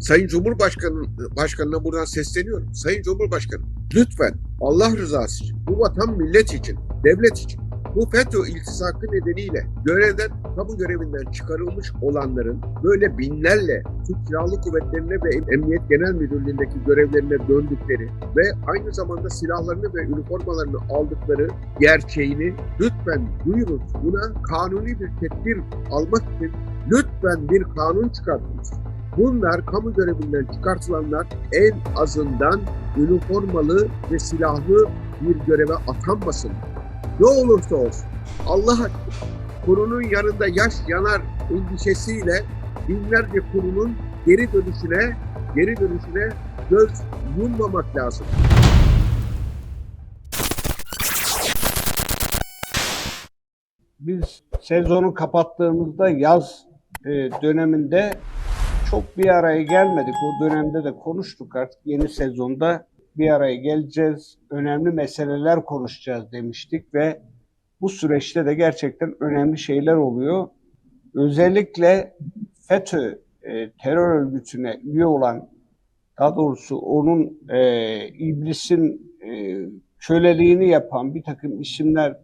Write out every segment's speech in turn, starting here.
Sayın Cumhurbaşkanı Başkanına buradan sesleniyorum. Sayın Cumhurbaşkanı lütfen Allah rızası için, bu vatan millet için, devlet için bu FETÖ iltisakı nedeniyle görevden, kamu görevinden çıkarılmış olanların böyle binlerle Türk Silahlı Kuvvetleri'ne ve Emniyet Genel Müdürlüğü'ndeki görevlerine döndükleri ve aynı zamanda silahlarını ve üniformalarını aldıkları gerçeğini lütfen duyurun. Buna kanuni bir tedbir almak için lütfen bir kanun çıkartınız. Bunlar kamu görevinden çıkartılanlar en azından üniformalı ve silahlı bir göreve atanmasın. Ne olursa olsun. Allah kurunun yanında yaş yanar endişesiyle binlerce kurunun geri dönüşüne geri dönüşüne göz yummamak lazım. biz sezonu kapattığımızda yaz e, döneminde çok bir araya gelmedik. O dönemde de konuştuk artık yeni sezonda bir araya geleceğiz, önemli meseleler konuşacağız demiştik ve bu süreçte de gerçekten önemli şeyler oluyor. Özellikle FETÖ e, terör örgütüne üye olan, daha doğrusu onun e, iblisin e, köleliğini yapan bir takım isimler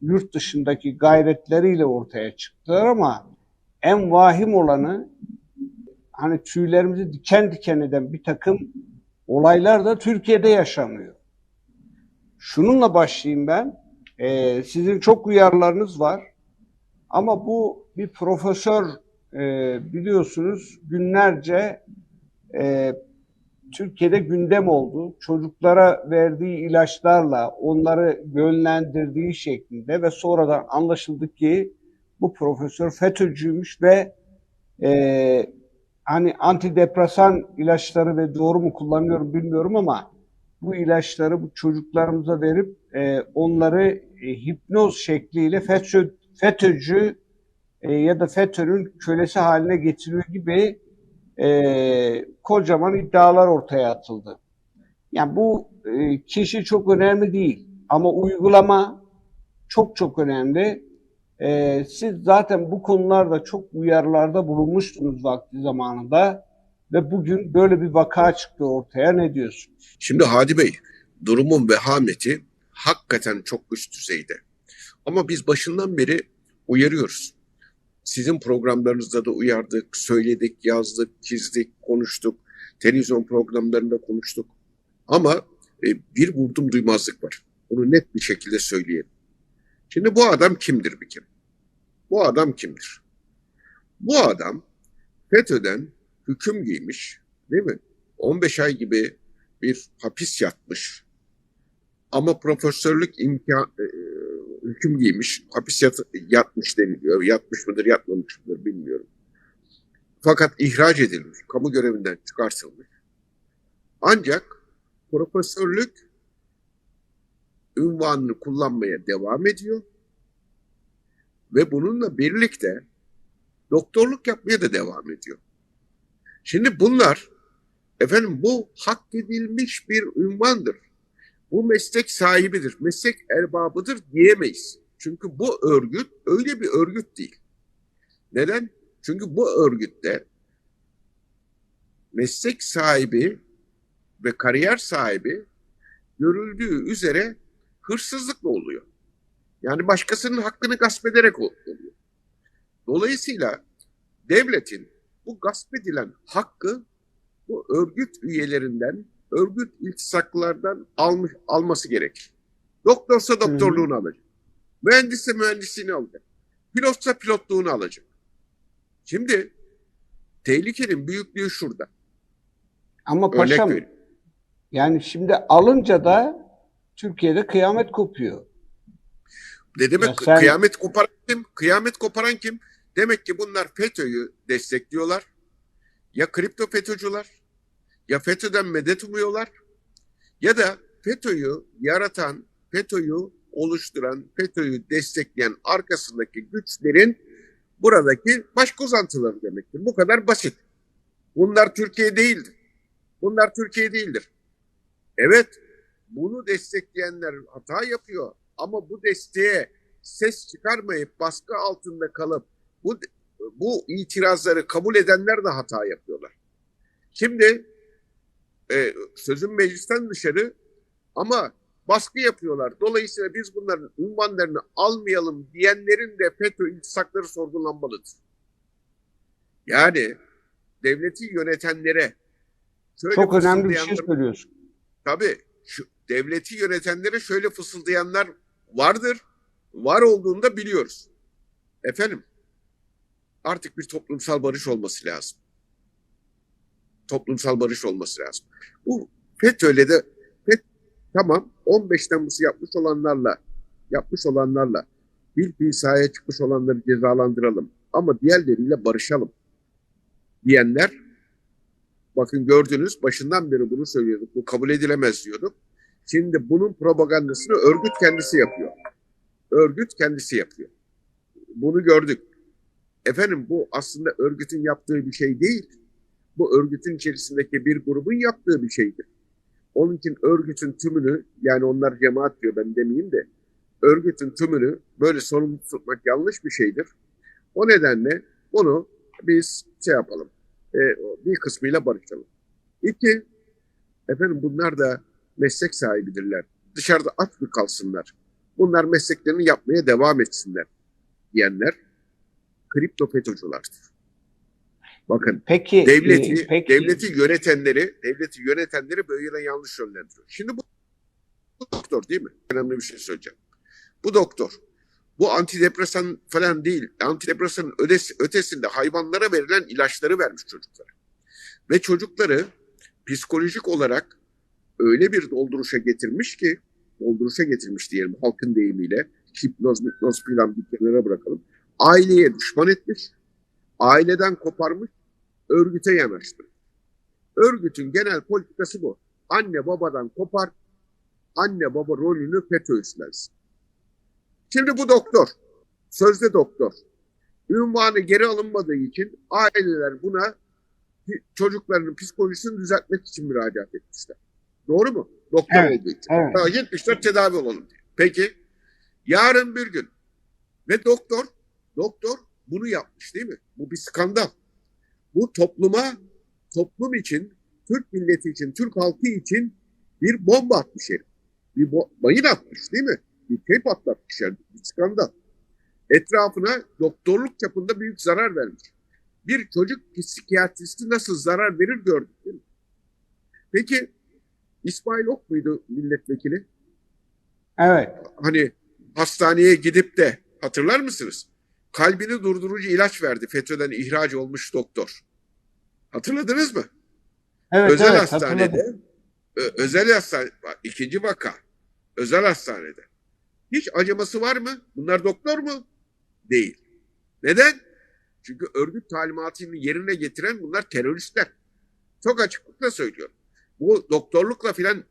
yurt dışındaki gayretleriyle ortaya çıktılar ama en vahim olanı hani tüylerimizi diken diken eden bir takım olaylar da Türkiye'de yaşanıyor. Şununla başlayayım ben. Ee, sizin çok uyarılarınız var. Ama bu bir profesör e, biliyorsunuz günlerce e, Türkiye'de gündem oldu. Çocuklara verdiği ilaçlarla onları yönlendirdiği şeklinde ve sonradan anlaşıldı ki bu profesör FETÖ'cüymüş ve e, hani antidepresan ilaçları ve doğru mu kullanıyorum bilmiyorum ama bu ilaçları bu çocuklarımıza verip e, onları e, hipnoz şekliyle FETÖ, FETÖ'cü e, ya da FETÖ'nün kölesi haline getiriyor gibi e, kocaman iddialar ortaya atıldı. Yani bu e, kişi çok önemli değil ama uygulama çok çok önemli. E, siz zaten bu konularda çok uyarılarda bulunmuştunuz vakti zamanında ve bugün böyle bir vaka çıktı ortaya. Ne diyorsunuz? Şimdi Hadi Bey, durumun vehameti hakikaten çok üst düzeyde. Ama biz başından beri uyarıyoruz. Sizin programlarınızda da uyardık, söyledik, yazdık, çizdik, konuştuk. Televizyon programlarında konuştuk. Ama e, bir vurdum duymazlık var. Bunu net bir şekilde söyleyelim. Şimdi bu adam kimdir bir kere? Bu adam kimdir? Bu adam FETÖ'den hüküm giymiş, değil mi? 15 ay gibi bir hapis yatmış. Ama profesörlük imkan e, hüküm giymiş, hapis yat, yatmış deniliyor. Yatmış mıdır, yatmamış mıdır bilmiyorum. Fakat ihraç edilmiş, kamu görevinden çıkartılmış. Ancak profesörlük ünvanını kullanmaya devam ediyor. Ve bununla birlikte doktorluk yapmaya da devam ediyor. Şimdi bunlar efendim bu hak edilmiş bir ünvandır. Bu meslek sahibidir, meslek erbabıdır diyemeyiz. Çünkü bu örgüt öyle bir örgüt değil. Neden? Çünkü bu örgütte meslek sahibi ve kariyer sahibi görüldüğü üzere hırsızlıkla oluyor. Yani başkasının hakkını gasp ederek oluyor. Dolayısıyla devletin bu gasp edilen hakkı bu örgüt üyelerinden, örgüt iltisaklardan almış, alması gerekir. Doktorsa doktorluğunu alacak. Mühendisse mühendisliğini alacak. Pilotsa pilotluğunu alacak. Şimdi tehlikenin büyüklüğü şurada. Ama Örnek paşam vereyim. yani şimdi alınca da Türkiye'de kıyamet kopuyor. Ne demek Ya sen- kıyamet koparan kim? Kıyamet koparan kim? Demek ki bunlar FETÖ'yü destekliyorlar. Ya kripto FETÖ'cüler, ya FETÖ'den medet umuyorlar, ya da FETÖ'yü yaratan, FETÖ'yü oluşturan, FETÖ'yü destekleyen arkasındaki güçlerin buradaki başkozantıları demektir. Bu kadar basit. Bunlar Türkiye değildir. Bunlar Türkiye değildir. Evet, bunu destekleyenler hata yapıyor. Ama bu desteğe ses çıkarmayıp baskı altında kalıp bu bu itirazları kabul edenler de hata yapıyorlar. Şimdi e, sözün meclisten dışarı ama baskı yapıyorlar. Dolayısıyla biz bunların ünvanlarını almayalım diyenlerin de FETÖ iltisakları sorgulanmalıdır. Yani devleti yönetenlere Çok önemli bir şey söylüyorsun. Tabii şu devleti yönetenlere şöyle fısıldayanlar vardır. Var olduğunu da biliyoruz. Efendim artık bir toplumsal barış olması lazım. Toplumsal barış olması lazım. Bu FETÖ'yle de FET, tamam 15 Temmuz'u yapmış olanlarla yapmış olanlarla bir fiil sahaya çıkmış olanları cezalandıralım. Ama diğerleriyle barışalım diyenler Bakın gördünüz başından beri bunu söylüyorduk. Bu kabul edilemez diyorduk. Şimdi bunun propagandasını örgüt kendisi yapıyor. Örgüt kendisi yapıyor. Bunu gördük. Efendim bu aslında örgütün yaptığı bir şey değil. Bu örgütün içerisindeki bir grubun yaptığı bir şeydir. Onun için örgütün tümünü yani onlar cemaat diyor ben demeyeyim de örgütün tümünü böyle sorumlu tutmak yanlış bir şeydir. O nedenle bunu biz şey yapalım e, bir kısmıyla barışalım. İki, efendim bunlar da meslek sahibidirler. Dışarıda aç mı kalsınlar? Bunlar mesleklerini yapmaya devam etsinler diyenler kripto FETÖ'cülerdir. Bakın Peki, devleti, e, peki devleti yönetenleri, devleti yönetenleri böyle yanlış yönlendiriyor. Şimdi bu doktor değil mi? Önemli bir şey söyleyeceğim. Bu doktor. Bu antidepresan falan değil. Antidepresanın ötesi, ötesinde hayvanlara verilen ilaçları vermiş çocuklara. Ve çocukları psikolojik olarak öyle bir dolduruşa getirmiş ki, dolduruşa getirmiş diyelim halkın deyimiyle, hipnoz, hipnoz falan bir kenara bırakalım. Aileye düşman etmiş, aileden koparmış, örgüte yanaştırmış. Örgütün genel politikası bu. Anne babadan kopar, anne baba rolünü FETÖ üstlensin. Şimdi bu doktor, sözde doktor. Ünvanı geri alınmadığı için aileler buna çocuklarının psikolojisini düzeltmek için müracaat etmişler. Doğru mu? Doktor Evet, olduğu için. evet. Ha, gitmişler tedavi olalım diye. Peki, yarın bir gün ve doktor, doktor bunu yapmış değil mi? Bu bir skandal. Bu topluma, toplum için, Türk milleti için, Türk halkı için bir bomba atmış herif. Bir bo- mayın atmış değil mi? bir şey patlatmış yani bir skandal. Etrafına doktorluk çapında büyük zarar vermiş. Bir çocuk psikiyatristi nasıl zarar verir gördük değil mi? Peki İsmail Ok muydu milletvekili? evet, Hani hastaneye gidip de hatırlar mısınız? Kalbini durdurucu ilaç verdi FETÖ'den ihraç olmuş doktor. Hatırladınız mı? evet, özel evet, hastanede hatırladım. özel hastane ikinci vaka özel hastanede hiç acıması var mı? Bunlar doktor mu? Değil. Neden? Çünkü örgüt talimatını yerine getiren bunlar teröristler. Çok açıklıkla söylüyorum. Bu doktorlukla filan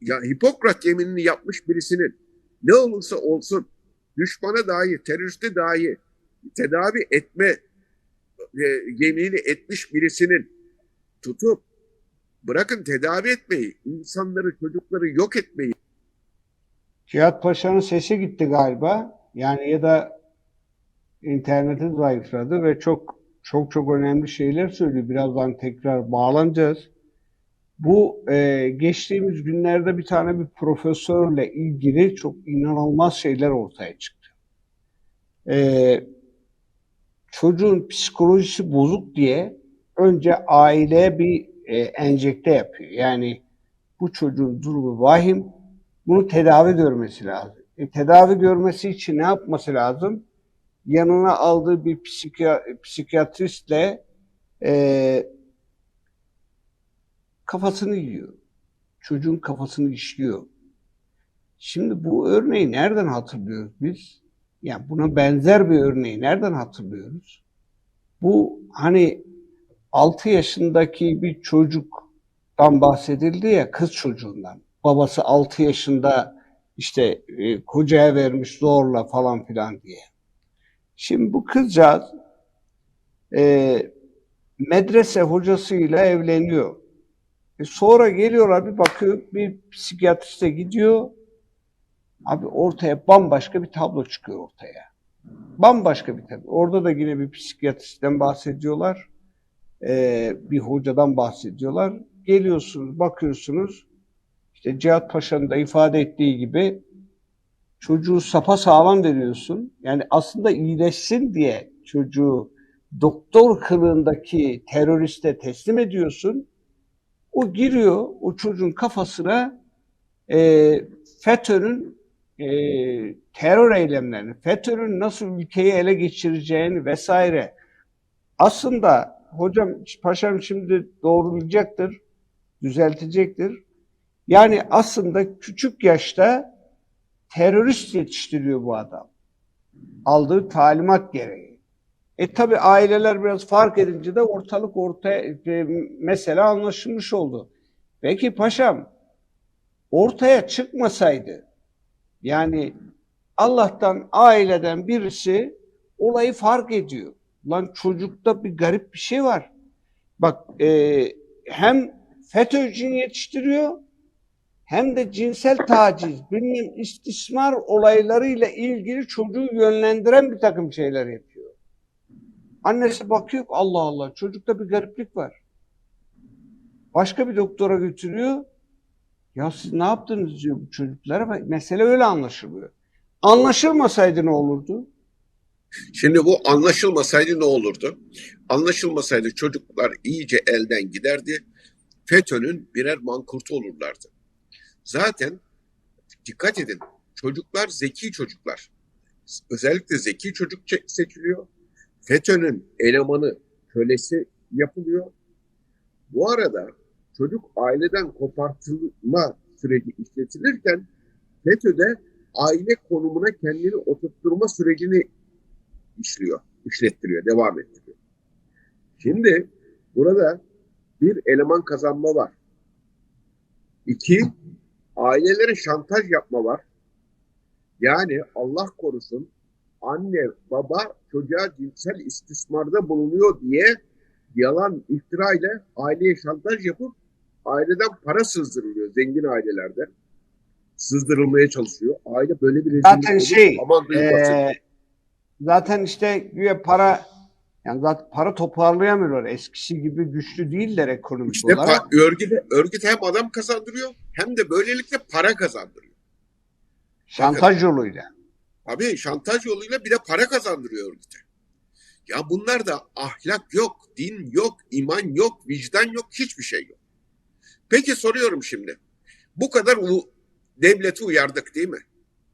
ya Hipokrat yeminini yapmış birisinin ne olursa olsun düşmana dahi, teröriste dahi tedavi etme e, yeminini etmiş birisinin tutup bırakın tedavi etmeyi, insanları, çocukları yok etmeyi Cihat Paşa'nın sesi gitti galiba. Yani ya da interneti zayıfladı ve çok çok çok önemli şeyler söylüyor. Birazdan tekrar bağlanacağız. Bu e, geçtiğimiz günlerde bir tane bir profesörle ilgili çok inanılmaz şeyler ortaya çıktı. E, çocuğun psikolojisi bozuk diye önce aileye bir e, enjekte yapıyor. Yani bu çocuğun durumu vahim, bunu tedavi görmesi lazım. E, tedavi görmesi için ne yapması lazım? Yanına aldığı bir psikiyatristle e, kafasını yiyor. Çocuğun kafasını işliyor. Şimdi bu örneği nereden hatırlıyoruz biz? Yani buna benzer bir örneği nereden hatırlıyoruz? Bu hani 6 yaşındaki bir çocuktan bahsedildi ya kız çocuğundan. Babası 6 yaşında işte e, kocaya vermiş zorla falan filan diye. Şimdi bu kızcağız e, medrese hocasıyla evleniyor. E sonra geliyorlar bir bakıyor bir psikiyatriste gidiyor. Abi ortaya bambaşka bir tablo çıkıyor ortaya. Bambaşka bir tablo. Orada da yine bir psikiyatristten bahsediyorlar. e, bir hocadan bahsediyorlar. Geliyorsunuz, bakıyorsunuz işte Cihat Paşa'nın da ifade ettiği gibi çocuğu sapa sağlam veriyorsun. Yani aslında iyileşsin diye çocuğu doktor kılığındaki teröriste teslim ediyorsun. O giriyor o çocuğun kafasına e, FETÖ'nün e, terör eylemlerini, FETÖ'nün nasıl ülkeyi ele geçireceğini vesaire. Aslında hocam, paşam şimdi doğrulayacaktır, düzeltecektir. Yani aslında küçük yaşta terörist yetiştiriyor bu adam. Aldığı talimat gereği. E tabi aileler biraz fark edince de ortalık ortaya e, mesele anlaşılmış oldu. Peki paşam ortaya çıkmasaydı yani Allah'tan aileden birisi olayı fark ediyor. Lan çocukta bir garip bir şey var. Bak e, hem FETÖ'cü yetiştiriyor hem de cinsel taciz, bilmem istismar olaylarıyla ilgili çocuğu yönlendiren bir takım şeyler yapıyor. Annesi bakıyor Allah Allah çocukta bir gariplik var. Başka bir doktora götürüyor. Ya siz ne yaptınız diyor bu çocuklara. Mesele öyle anlaşılıyor. Anlaşılmasaydı ne olurdu? Şimdi bu anlaşılmasaydı ne olurdu? Anlaşılmasaydı çocuklar iyice elden giderdi. FETÖ'nün birer mankurtu olurlardı. Zaten dikkat edin çocuklar zeki çocuklar. Özellikle zeki çocuk seçiliyor. FETÖ'nün elemanı, kölesi yapılıyor. Bu arada çocuk aileden kopartılma süreci işletilirken FETÖ'de aile konumuna kendini oturtturma sürecini işliyor, işlettiriyor, devam ettiriyor. Şimdi burada bir eleman kazanma var. İki, ailelere şantaj yapma var. Yani Allah korusun anne baba çocuğa cinsel istismarda bulunuyor diye yalan iftira ile aileye şantaj yapıp aileden para sızdırılıyor zengin ailelerde. Sızdırılmaya çalışıyor. Aile böyle bir Zaten olur. şey, Aman zaten işte güya para yani zaten para toparlayamıyorlar. Eskisi gibi güçlü değiller ekonomik İşte olarak. pa- örgüt, örgüt hem adam kazandırıyor hem de böylelikle para kazandırıyor. Şantaj yoluyla. Abi şantaj yoluyla bir de para kazandırıyor örgüte. Ya bunlarda ahlak yok, din yok, iman yok, vicdan yok, hiçbir şey yok. Peki soruyorum şimdi. Bu kadar ulu, devleti uyardık değil mi?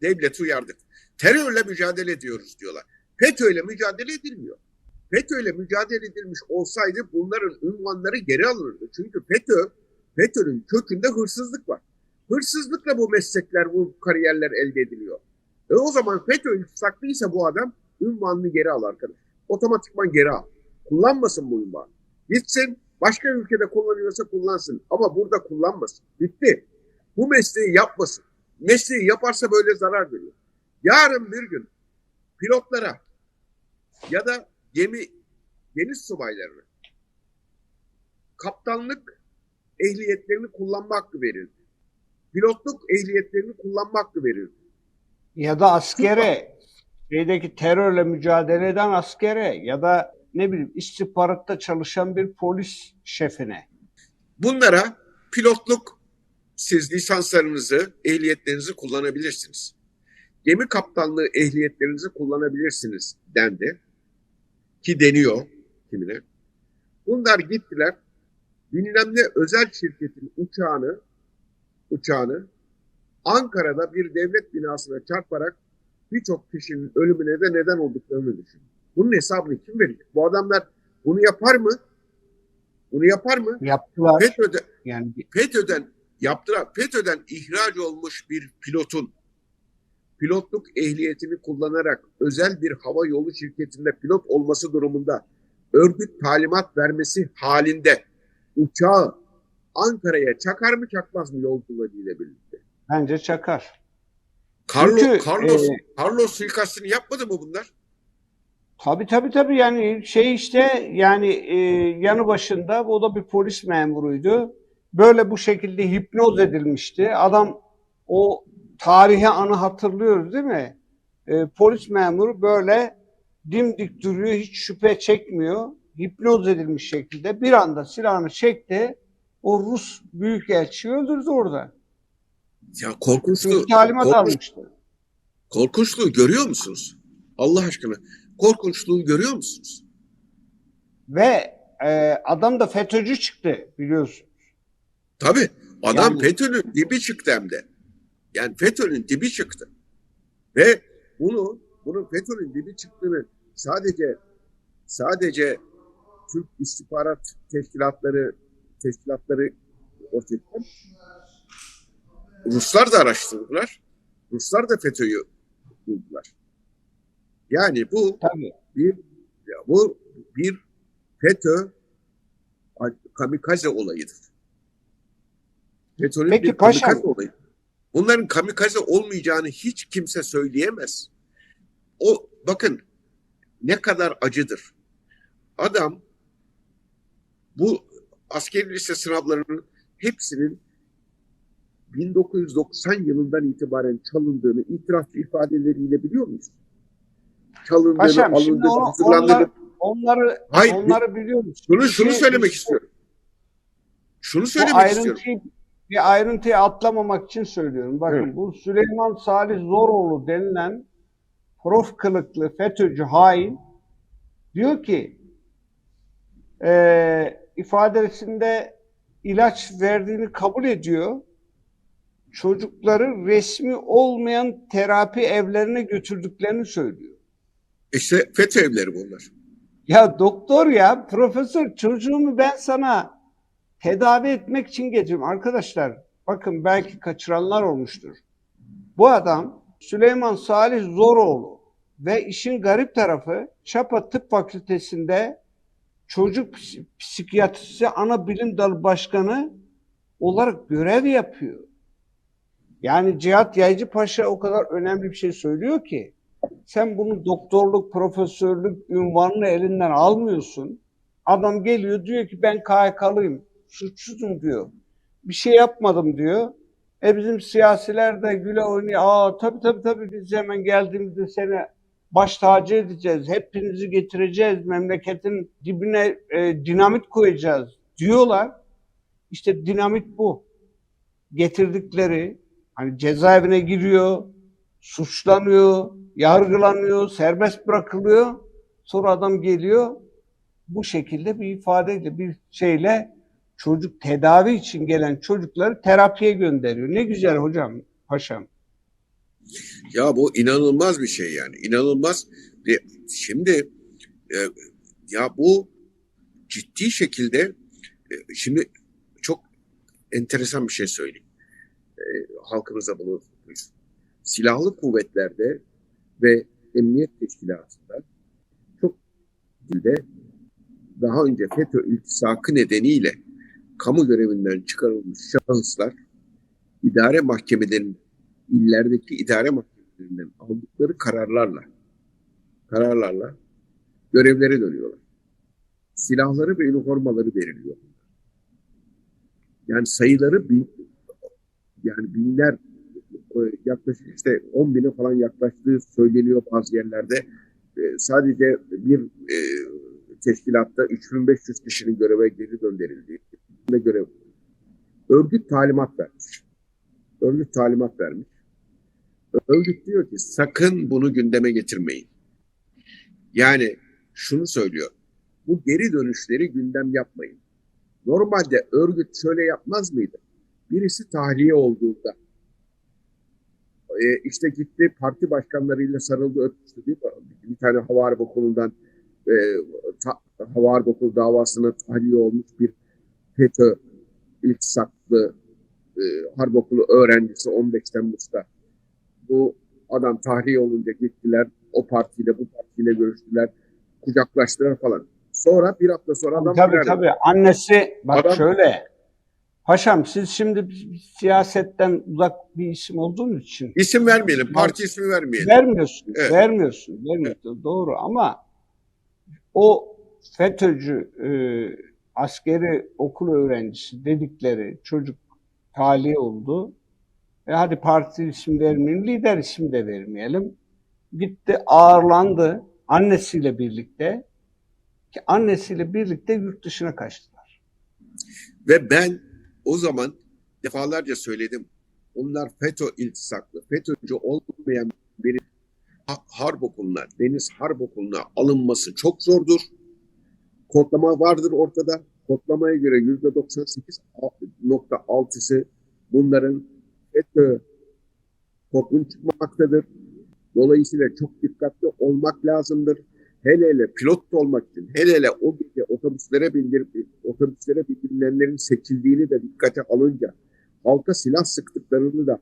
Devleti uyardık. Terörle mücadele ediyoruz diyorlar. FETÖ'yle mücadele edilmiyor. FETÖ'yle mücadele edilmiş olsaydı bunların ünvanları geri alınırdı. Çünkü FETÖ, FETÖ'nün kökünde hırsızlık var. Hırsızlıkla bu meslekler, bu kariyerler elde ediliyor. E o zaman FETÖ iltisaklıysa bu adam ünvanını geri al arkadaş. Otomatikman geri al. Kullanmasın bu ünvanı. Gitsin başka ülkede kullanıyorsa kullansın. Ama burada kullanmasın. Bitti. Bu mesleği yapmasın. Mesleği yaparsa böyle zarar görüyor. Yarın bir gün pilotlara ya da gemi deniz subaylarına kaptanlık ehliyetlerini kullanma hakkı verildi. Pilotluk ehliyetlerini kullanma hakkı verildi. Ya da askere şeydeki terörle mücadele eden askere ya da ne bileyim istihbaratta çalışan bir polis şefine. Bunlara pilotluk siz lisanslarınızı, ehliyetlerinizi kullanabilirsiniz. Gemi kaptanlığı ehliyetlerinizi kullanabilirsiniz dendi. Ki deniyor kimine. Bunlar gittiler. Bilmem ne özel şirketin uçağını uçağını Ankara'da bir devlet binasına çarparak birçok kişinin ölümüne de neden olduklarını düşün. Bunun hesabını kim verecek? Bu adamlar bunu yapar mı? Bunu yapar mı? Yaptılar. FETÖ'de, Yani FETÖ'den yaptıran, FETÖ'den ihraç olmuş bir pilotun pilotluk ehliyetini kullanarak özel bir hava yolu şirketinde pilot olması durumunda örgüt talimat vermesi halinde uçağı Ankara'ya çakar mı çakmaz mı yolculuğuyla birlikte? Bence çakar. Carlos, Çünkü, Carlos, e, Carlos suikastını yapmadı mı bunlar? Tabii tabii tabii yani şey işte yani e, yanı başında o da bir polis memuruydu. Böyle bu şekilde hipnoz edilmişti. Adam o tarihi anı hatırlıyoruz değil mi? E, polis memuru böyle dimdik duruyor, hiç şüphe çekmiyor. hipnoz edilmiş şekilde bir anda silahını çekti. O Rus büyükelçiyi öldürdü orada. Ya korkunçlu, Çünkü talimat korkunç- almıştı. korkunçluğu görüyor musunuz? Allah aşkına. Korkunçluğu görüyor musunuz? Ve e, adam da FETÖ'cü çıktı biliyorsun. Tabii. Adam Yani- FETÖ'nün dibi çıktı hem de. Yani FETÖ'nün dibi çıktı. Ve bunu, bunun FETÖ'nün dibi çıktığını sadece sadece Türk istihbarat teşkilatları teşkilatları ortaya. Ruslar da araştırdılar. Ruslar da FETÖ'yü buldular. Yani bu Tabii. bir ya bu bir FETÖ kamikaze olayıdır. FETÖ'nün Peki bir paşam- kamikaze olayı. Bunların kamikaze olmayacağını hiç kimse söyleyemez. O bakın ne kadar acıdır. Adam bu askeri lise sınavlarının hepsinin 1990 yılından itibaren çalındığını itirafçı ifadeleriyle biliyor muyuz? Çalındığını, Paşam alındığını, onu, hazırlandığını. onlar, onları Hayır, onları biliyor musun? Şunu, şunu Bir- söylemek bir- istiyorum. Şunu söylemek istiyorum. ayrıntıyı bir ayrıntıyı atlamamak için söylüyorum. Bakın Evet. bu Süleyman Salih Zoroğlu denilen prof kılıklı FETÖ'cü hain diyor ki eee ifadesinde ilaç verdiğini kabul ediyor. Çocukları resmi olmayan terapi evlerine götürdüklerini söylüyor. İşte FETÖ evleri bunlar. Ya doktor ya, profesör çocuğumu ben sana tedavi etmek için getirdim. Arkadaşlar bakın belki kaçıranlar olmuştur. Bu adam Süleyman Salih Zoroğlu ve işin garip tarafı Çapa Tıp Fakültesi'nde çocuk psi- psikiyatrisi ana bilim dalı başkanı olarak görev yapıyor. Yani Cihat Yaycı Paşa o kadar önemli bir şey söylüyor ki sen bunu doktorluk, profesörlük ünvanını elinden almıyorsun. Adam geliyor diyor ki ben KHK'lıyım, suçsuzum diyor. Bir şey yapmadım diyor. E bizim siyasiler de güle oynuyor. Aa tabii tabii tabii biz hemen geldiğimizde seni baş tacı edeceğiz. Hepinizi getireceğiz. Memleketin dibine e, dinamit koyacağız diyorlar. İşte dinamit bu. Getirdikleri hani cezaevine giriyor, suçlanıyor, yargılanıyor, serbest bırakılıyor. Sonra adam geliyor bu şekilde bir ifadeyle, bir şeyle çocuk tedavi için gelen çocukları terapiye gönderiyor. Ne güzel hocam, paşam. Ya bu inanılmaz bir şey yani. İnanılmaz. Şimdi e, ya bu ciddi şekilde e, şimdi çok enteresan bir şey söyleyeyim. E, halkımıza duysun. Silahlı kuvvetlerde ve emniyet teşkilatında çok dilde daha önce FETÖ iltisakı nedeniyle kamu görevinden çıkarılmış şahıslar idare mahkemelerinin illerdeki idare mahkemelerinden aldıkları kararlarla kararlarla görevlere dönüyorlar. Silahları ve üniformaları veriliyor. Yani sayıları bin, yani binler e, yaklaşık işte 10 bine falan yaklaştığı söyleniyor bazı yerlerde. E, Sadece bir e, teşkilatta 3500 kişinin göreve geri gönderildiği ve görev. Örgüt talimat vermiş. Örgüt talimat vermiş. Örgüt diyor ki sakın bunu gündeme getirmeyin. Yani şunu söylüyor. Bu geri dönüşleri gündem yapmayın. Normalde örgüt şöyle yapmaz mıydı? Birisi tahliye olduğunda e, işte gitti parti başkanlarıyla sarıldı öpüştü mi? Bir tane hava harp okulundan e, ta, hava okulu davasına tahliye olmuş bir FETÖ iltisaklı e, harp okulu öğrencisi 15 Temmuz'da bu adam tahliye olunca gittiler o partiyle bu partiyle görüştüler kucaklaştılar falan. Sonra bir hafta sonra adam tabii tabii. Annesi bak Adam- şöyle. Paşam siz şimdi siyasetten uzak bir isim olduğunuz için İsim vermeyelim, parti ismi vermeyelim. Vermiyorsun, Evet. vermiyorsun, vermiyorsun. Doğru ama o FETÖ'cü e, askeri okul öğrencisi dedikleri çocuk tahliye oldu. E hadi parti isim vermeyelim, lider isim de vermeyelim. Gitti ağırlandı annesiyle birlikte. ki annesiyle birlikte yurt dışına kaçtılar. Ve ben o zaman defalarca söyledim. Onlar FETÖ iltisaklı, FETÖ'cü olmayan biri ha- harp okuluna, deniz harp okuluna alınması çok zordur. Kodlama vardır ortada. Kodlamaya göre yüzde 98.6'sı bunların FETÖ toplum çıkmaktadır. Dolayısıyla çok dikkatli olmak lazımdır. Hele hele pilot olmak için, hele hele o gece otobüslere bindirip, otobüslere bindirilenlerin seçildiğini de dikkate alınca, halka silah sıktıklarını da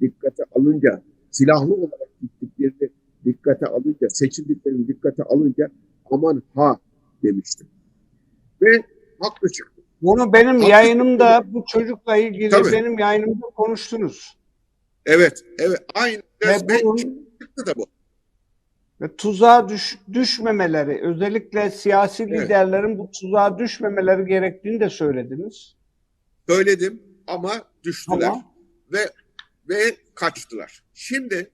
dikkate alınca, silahlı olarak gittiklerini dikkate alınca, seçildiklerini dikkate alınca aman ha demiştim. Ve haklı çıktı. Bunu benim Haklısın. yayınımda bu çocukla ilgili Tabii. benim yayınımda konuştunuz. Evet, evet, aynı. Ve bunun çıktı da bu. Ve tuzağa düş, düşmemeleri, özellikle siyasi Evet. liderlerin bu tuzağa düşmemeleri gerektiğini de söylediniz. Söyledim ama düştüler. Ama ve ve kaçtılar. Şimdi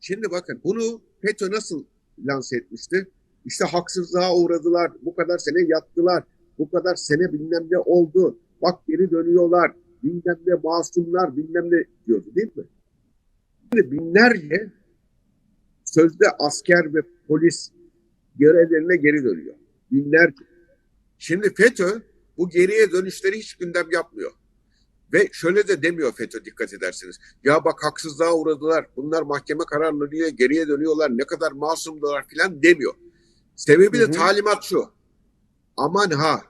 şimdi bakın bunu FETÖ nasıl lanse etmişti? İşte haksızlığa uğradılar. Bu kadar sene yattılar. Bu kadar sene bilmem ne oldu. Bak geri dönüyorlar. Bilmem ne masumlar bilmem ne diyordu değil mi? Şimdi binlerce sözde asker ve polis görevlerine geri dönüyor. Binlerce. Şimdi FETÖ bu geriye dönüşleri hiç gündem yapmıyor. Ve şöyle de demiyor FETÖ dikkat edersiniz. Ya bak haksızlığa uğradılar. Bunlar mahkeme kararlarıyla geriye dönüyorlar. Ne kadar masumdular filan demiyor. Sebebi de talimat şu. Aman ha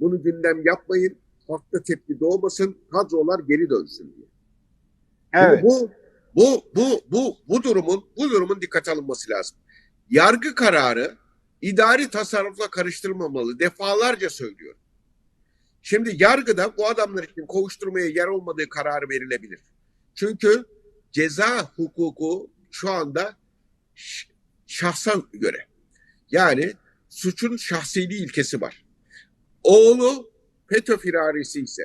bunu gündem yapmayın. Halkta tepki doğmasın. Kadrolar geri dönsün diye. Şimdi evet. Bu bu bu bu bu durumun bu durumun dikkate alınması lazım. Yargı kararı idari tasarrufla karıştırmamalı. Defalarca söylüyorum. Şimdi yargıda bu adamlar için kovuşturmaya yer olmadığı kararı verilebilir. Çünkü ceza hukuku şu anda şahsa göre. Yani suçun şahsiliği ilkesi var. Oğlu FETÖ firarisi ise,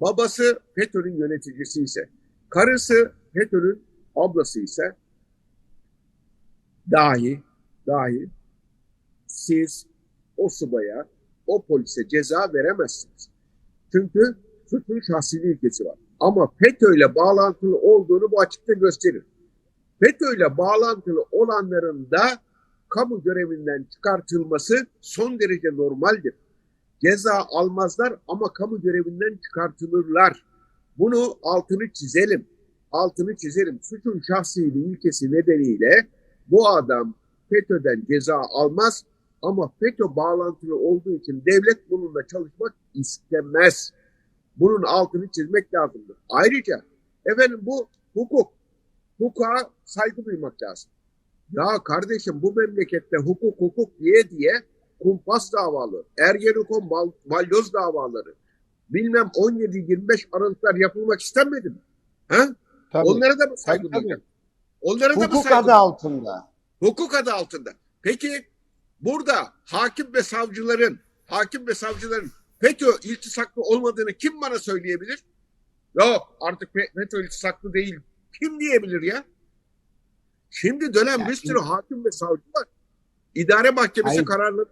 babası FETÖ'nün yöneticisi ise, karısı FETÖ'nün ablası ise dahi dahi siz o subaya, o polise ceza veremezsiniz. Çünkü suçun şahsiliği ilkesi var. Ama FETÖ ile bağlantılı olduğunu bu açıkça gösterir. FETÖ ile bağlantılı olanların da kamu görevinden çıkartılması son derece normaldir. Ceza almazlar ama kamu görevinden çıkartılırlar. Bunu altını çizelim. Altını çizelim. Suçun şahsiliği ilkesi nedeniyle bu adam FETÖ'den ceza almaz ama FETÖ bağlantılı olduğu için devlet bununla çalışmak istemez. Bunun altını çizmek lazımdır. Ayrıca efendim bu hukuk. Hukuka saygı duymak lazım. Ya kardeşim bu memlekette hukuk hukuk diye diye kumpas davaları, Ergenekon bal, balyoz davaları, bilmem 17-25 Aralıklar yapılmak istenmedi mi? Ha? Tabii. Onlara da mı saygı duyacak? Onlara da mı Hukuk saygı adı altında. Hukuk adı altında. Peki burada hakim ve savcıların, hakim ve savcıların FETÖ iltisaklı olmadığını kim bana söyleyebilir? Yok artık Fe- FETÖ iltisaklı değil. Kim diyebilir ya? Şimdi dönem Ya bir sürü hakim ve savcı var. İdare mahkemesi Hayır. kararları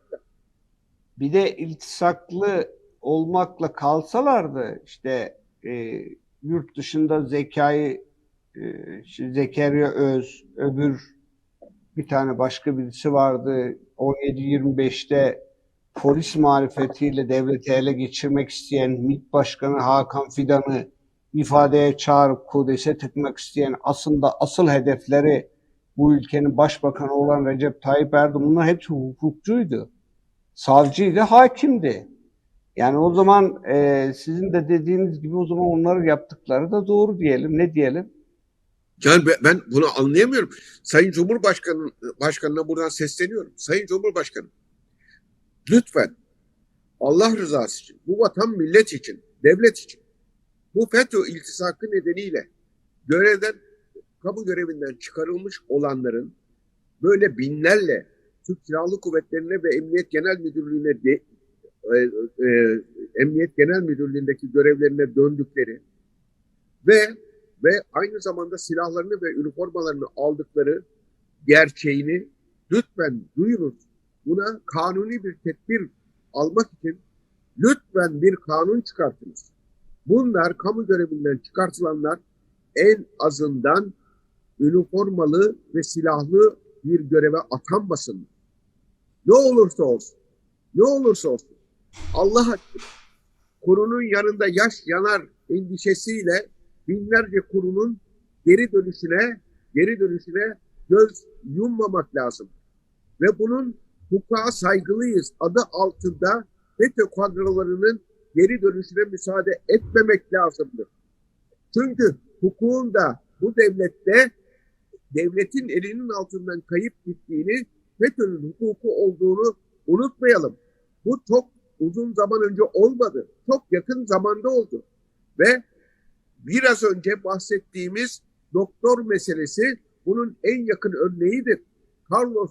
Bir de iltisaklı olmakla kalsalardı işte e, yurt dışında Zekai e, Zekeriya Öz, öbür bir tane başka birisi vardı. 17-25'te polis marifetiyle devleti ele geçirmek isteyen MİT Başkanı Hakan Fidan'ı ifadeye çağırıp kodese tıkmak isteyen aslında asıl hedefleri bu ülkenin başbakanı olan Recep Tayyip Erdoğan bunlar hepsi hukukçuydu savcıydı, hakimdi. Yani o zaman e, sizin de dediğiniz gibi o zaman onları yaptıkları da doğru diyelim. Ne diyelim? Yani ben- ben bunu anlayamıyorum. Sayın Cumhurbaşkanı Başkanına buradan sesleniyorum. Sayın Cumhurbaşkanı lütfen Allah rızası için, bu vatan millet için, devlet için bu FETÖ iltisakı nedeniyle görevden, kamu görevinden çıkarılmış olanların böyle binlerle Türk Silahlı Kuvvetleri'ne ve Emniyet Genel Müdürlüğü'ne de, e, e, Emniyet Genel Müdürlüğü'ndeki görevlerine döndükleri ve ve aynı zamanda silahlarını ve üniformalarını aldıkları gerçeğini lütfen duyurun. buna kanuni bir tedbir almak için lütfen bir kanun çıkartınız. Bunlar kamu görevinden çıkartılanlar en azından üniformalı ve silahlı bir göreve atanmasın. Ne olursa olsun, ne olursa olsun. Allah aşkına kurunun yanında yaş yanar endişesiyle binlerce kurunun geri dönüşüne, geri dönüşüne göz yummamak lazım. Ve bunun hukuka saygılıyız adı altında FETÖ kadrolarının geri dönüşüne müsaade etmemek lazımdır. Çünkü hukukun da bu devlette devletin elinin altından kayıp gittiğini, FETÖ'nün hukuku olduğunu unutmayalım. Bu çok uzun zaman önce olmadı. Çok yakın zamanda oldu. Ve biraz önce bahsettiğimiz doktor meselesi bunun en yakın örneğidir. Carlos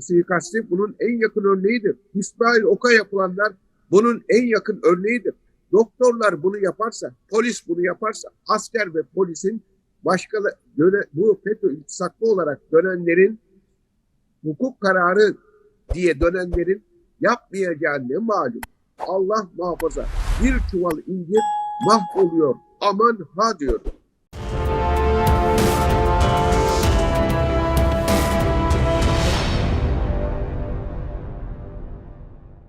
suikasti bunun en yakın örneğidir. İsmail Oka yapılanlar bunun en yakın örneğidir. Doktorlar bunu yaparsa, polis bunu yaparsa, asker ve polisin başka bu FETÖ iltisaklı olarak dönenlerin hukuk kararı diye dönenlerin yapmayacağı ne malum. Allah muhafaza. Bir çuval incir mahvoluyor. Aman ha diyorum.